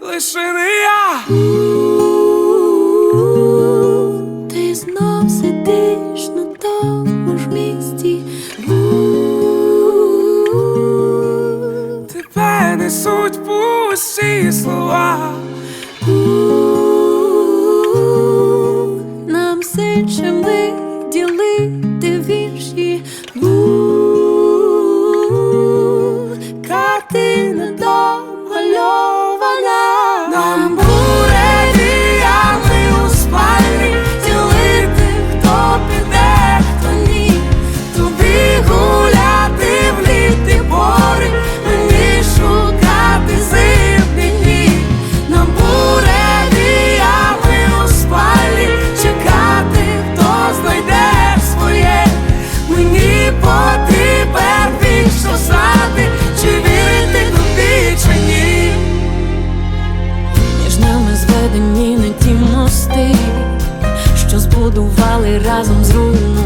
лише не я. Ти знов сидиш на тому ж місці. Тебе несуть пусті слова. Збудували разом з куди